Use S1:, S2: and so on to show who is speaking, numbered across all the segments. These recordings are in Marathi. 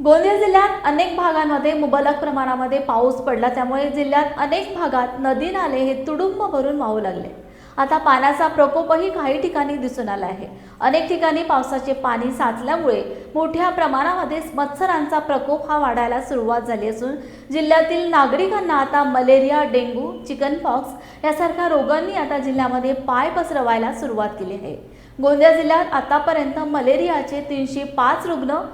S1: गोंदिया जिल्ह्यात अनेक भागांमध्ये मुबलक प्रमाणामध्ये पाऊस पडला. त्यामुळे जिल्ह्यात अनेक भागात नदी नाले हे तुडुंब भरून वाहू लागले. आता पाण्याचा प्रकोपही काही ठिकाणी दिसून आला आहे. अनेक ठिकाणी पावसाचे पाणी साचल्यामुळे मोठ्या प्रमाणामध्ये मत्सरांचा प्रकोप हा वाढायला सुरुवात झाली असून जिल्ह्यातील नागरिकांना आता मलेरिया डेंग्यू चिकनपॉक्स यासारख्या रोगांनी आता जिल्ह्यामध्ये पाय पसरवायला सुरुवात केली आहे. गोंदिया जिल्ह्यात आतापर्यंत मलेरियाचे तीनशे पाच रुग्ण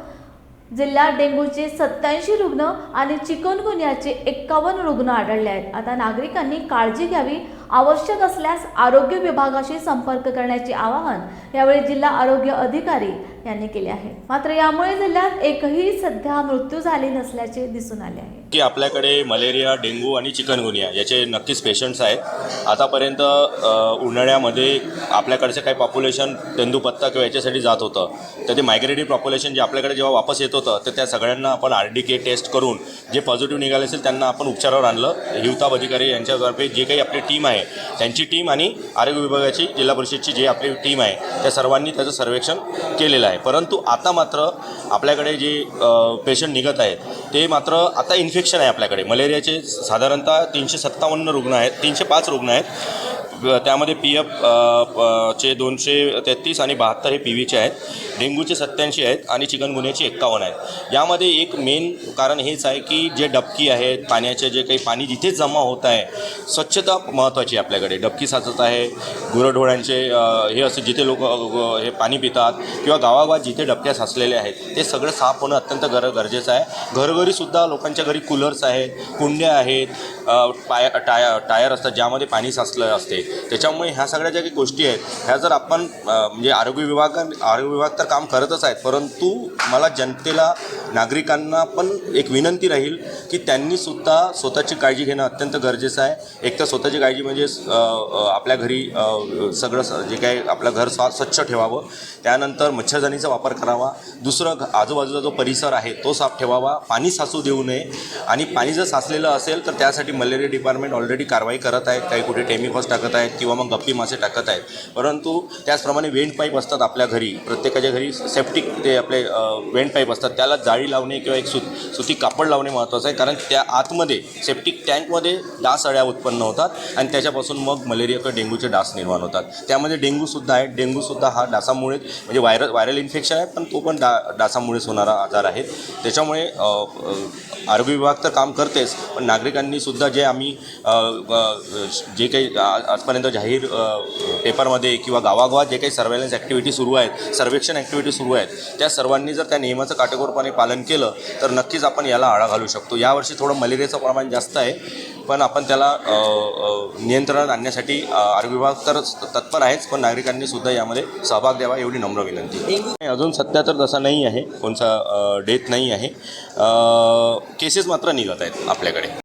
S1: जिल्ह्यात डेंग्यूचे सत्याऐंशी रुग्ण आणि चिकनगुन्याचे एक्कावन्न रुग्ण आढळले आहेत. आता नागरिकांनी काळजी घ्यावी आवश्यक असल्यास आरोग्य विभागाशी संपर्क करण्याचे आवाहन यावेळी जिल्हा आरोग्य अधिकारी यांनी केले आहे. मात्र यामुळे जिल्ह्यात एकही सध्या मृत्यू झाले नसल्याचे दिसून आले आहे.
S2: की आपल्याकडे मलेरिया डेंग्यू आणि चिकनगुनिया याचे नक्कीच पेशंट्स आहेत. आतापर्यंत उन्हाळ्यामध्ये आपल्याकडचे काही पॉप्युलेशन तेंदूपत्ता किंवा याच्यासाठी जात होतं. तर ते मायग्रेटरी पॉप्युलेशन जे आपल्याकडे जेव्हा वापस येत होतं तर त्या सगळ्यांना आपण आर डी के टेस्ट करून जे पॉझिटिव्ह निघाले असेल त्यांना आपण उपचारावर आणलं. हिवताप अधिकारी यांच्यातर्फे जे काही आपली टीम आहे त्यांची टीम आणि आरोग्य विभागाची जिल्हा परिषदची जी आपली टीम आहे त्या सर्वांनी त्याचं सर्वेक्षण केलेलं आहे. परंतु आता मात्र आपल्याकडे जे पेशंट निघत आहेत ते मात्र आता इन्फेक्शन आहे आपल्याकडे. मलेरियाचे साधारणतः तीनशे सत्तावन्न रुग्ण आहेत तीनशे पाच रुग्ण आहेत. त्यामध्ये पी एफ चे दोनशे तेहतीस आणि बहात्तर हे पी व्हीचे आहेत. डेंग्यूचे सत्याऐंशी आहेत आणि चिकनगुन्ह्याचे एक्कावन्न आहेत. यामध्ये एक मेन कारण हेच आहे की जे डबकी आहेत पाण्याचे जे काही पाणी जिथे जमा होत आहे स्वच्छता महत्त्वाची आहे आपल्याकडे. डबकी साचत आहे गुरढोळ्यांचे हे असे जिथे लोक हे पाणी पितात किंवा गावागावात जिथे डबक्या साचलेले आहेत ते सगळं साफ होणं अत्यंत गर गरजेचं आहे. घरोघरीसुद्धा लोकांच्या घरी कूलर्स आहेत कुंड्या आहेत पाय टाय टायर असतात ज्यामध्ये पाणी साचलं असते. त्याच्यामुळे ह्या सगळ्या ज्या काही गोष्टी आहेत ह्या जर आपण म्हणजे आरोग्य विभाग आरोग्य विभाग तर काम करतच आहेत परंतु मला जनतेला नागरिकांना पण एक विनंती राहील की त्यांनीसुद्धा स्वतःची काळजी घेणं अत्यंत गरजेचं आहे. एक तर स्वतःची काळजी म्हणजे आपल्या घरी सगळं स- जे काही आपलं घर स्वा स्वच्छ ठेवावं त्यानंतर मच्छरदाणीचा वापर करावा. दुसरं आजूबाजूचा जो परिसर आहे तो साफ ठेवावा पाणी साचू देऊ नये. आणि पाणी जर साचलेलं असेल तर त्यासाठी मलेरिया डिपार्टमेंट ऑलरेडी कारवाई करत आहेत काही कुठे टेमिफॉस टाकत आहेत. किंवा मग गप्पी मासे टाकत आहेत. परंतु त्याचप्रमाणे वेंट पाईप असतात आपल्या घरी. प्रत्येकाच्या घरी सेफ्टिक ते आपले वेंट पाईप असतात. त्याला जाळी लावणे किंवा एक सुत सुती कापड लावणे महत्त्वाचं आहे. कारण त्या आतमध्ये सेप्टिक टँकमध्ये डास अळ्या उत्पन्न होतात आणि त्याच्यापासून मग मलेरिया किंवा डेंग्यूचे डास निर्माण होतात. त्यामध्ये डेंग्यूसुद्धा आहे. डेंग्यूसुद्धा हा डासामुळे म्हणजे व्हायरल व्हायरल इन्फेक्शन आहे पण तो पण डा डासामुळेच होणारा आजार आहे. त्याच्यामुळे आरोग्य विभाग तर काम करतेच पण नागरिकांनी सुद्धा जे आम्ही जे काही आजपर्यंत आजपर्यंत जाहीर पेपरमध्ये किंवा गावागावात जे काही सर्वेलन्स ॲक्टिव्हिटी सुरू आहेत सर्वेक्षण ॲक्टिव्हिटी सुरू आहेत त्या सर्वांनी जर त्या नियमाचं काटेकोरपणे पालन केलं तर नक्कीच आपण याला आळा घालू शकतो. यावर्षी थोडं मलेरियाचं प्रमाण जास्त आहे पण आपण त्याला नियंत्रणात आणण्यासाठी आरोग्य विभाग तर तत्पर आहेच पण नागरिकांनी सुद्धा यामध्ये सहभाग द्यावा एवढी नम्र विनंती. नाही, अजून सध्या तर तसा नाही आहे कोणचा डेथ नाही आहे. केसेस मात्र निघत आहेत आपल्याकडे.